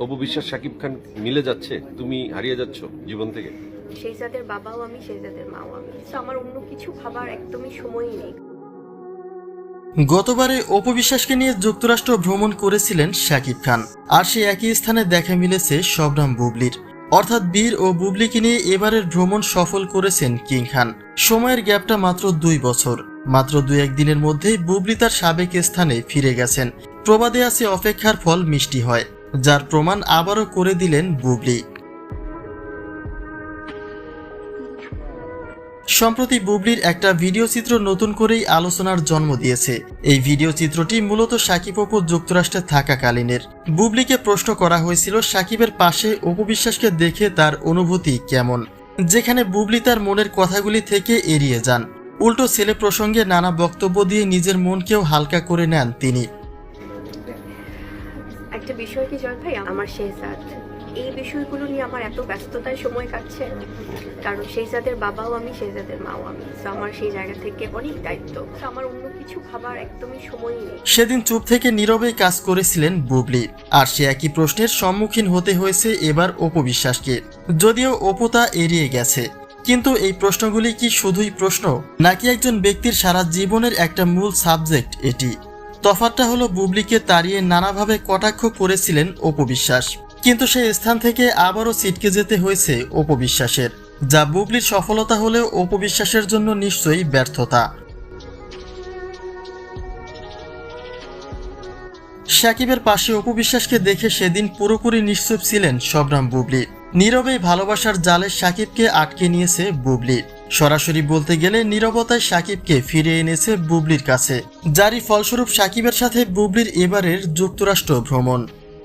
অপু বিশ্বাস শাকিব খান মিলে যাচ্ছে? তুমি হারিয়ে যাচ্ছ জীবন থেকে? সেই জাতের বাবাও আমি সেই জাতের মাও আমি। তো আমার অন্য কিছু ভাবার একদমই সময়ই নেই। গতবারে অপবিশ্বাসকে নিয়ে যুক্তরাষ্ট্র ভ্রমণ করেছিলেন শাকিব খান আর সে একই স্থানে দেখা মিলেছে শবনাম বুবলির। অর্থাৎ বীর ও বুবলিকে নিয়ে এবারের ভ্রমণ সফল করেছেন কিং খান। সময়ের গ্যাপটা মাত্র দুই বছর। মাত্র দুই একদিনের মধ্যেই বুবলি তার সাবেক স্থানে ফিরে গেছেন। প্রবাদে আছে অপেক্ষার ফল মিষ্টি হয়। যার প্রমাণ আবারও করে দিলেন বুবলি। সম্প্রতি বুবলির একটা ভিডিও চিত্র নতুন করেই আলোচনার জন্ম দিয়েছে। এই ভিডিও চিত্রটি মূলত সাকিব অপু যুক্তরাষ্ট্রে থাকাকালীনের। বুবলিকে প্রশ্ন করা হয়েছিল, সাকিবের পাশে অপবিশ্বাসকে দেখে তার অনুভূতি কেমন? যেখানে বুবলি তার মনের কথাগুলি থেকে এড়িয়ে যান। উল্টো ছেলে প্রসঙ্গে নানা বক্তব্য দিয়ে নিজের মনকেও হালকা করে নেন তিনি। একটা বিষয় কি জয় ভাই? আমার শেহজাদ এই বিষয়গুলো নিয়ে আমার এত ব্যস্ততায় সময় কাটছে। কারণ জাতের বাবাও আমি জাতের মাও আমি। তো আমার সেই জায়গা থেকে অনেক দায়িত্ব। আমার অন্য কিছু ভাবার একদমই সময়ই নেই। সেদিন চুপ থেকে নীরবেই কাজ করেছিলেন বুবলি। আর সে একই প্রশ্নের সম্মুখীন হতে হয়েছে এবার অপবিশ্বাসকে যদিও অপু তা এড়িয়ে গেছে। কিন্তু এই প্রশ্নগুলি কি শুধুই প্রশ্ন, নাকি একজন ব্যক্তির সারা জীবনের একটা মূল সাবজেক্ট এটি? তফাৎটা হলো বুবলিকে তাড়িয়ে নানাভাবে কটাক্ষ করেছিলেন অপবিশ্বাস কিন্তু সেই স্থান থেকে আবারও ছিটকে যেতে হয়েছে অপবিশ্বাসের যা বুবলির সফলতা হলেও অপবিশ্বাসের জন্য নিশ্চয়ই ব্যর্থতা। সাকিবের পাশে অপবিশ্বাসকে দেখে সেদিন পুরোপুরি নিশ্চুপ ছিলেন সবরাম বুবলি। নীরবেই ভালোবাসার জালে সাকিবকে আটকে নিয়েছে বুবলি। সরাসরি বলতে গেলে নিরবতায় সাকিবকে ফিরে এনেছে বুবলির কাছে, যারই ফলস্বরূপ সাকিবের সাথে বুবলির এবারের যুক্তরাষ্ট্র ভ্রমণ।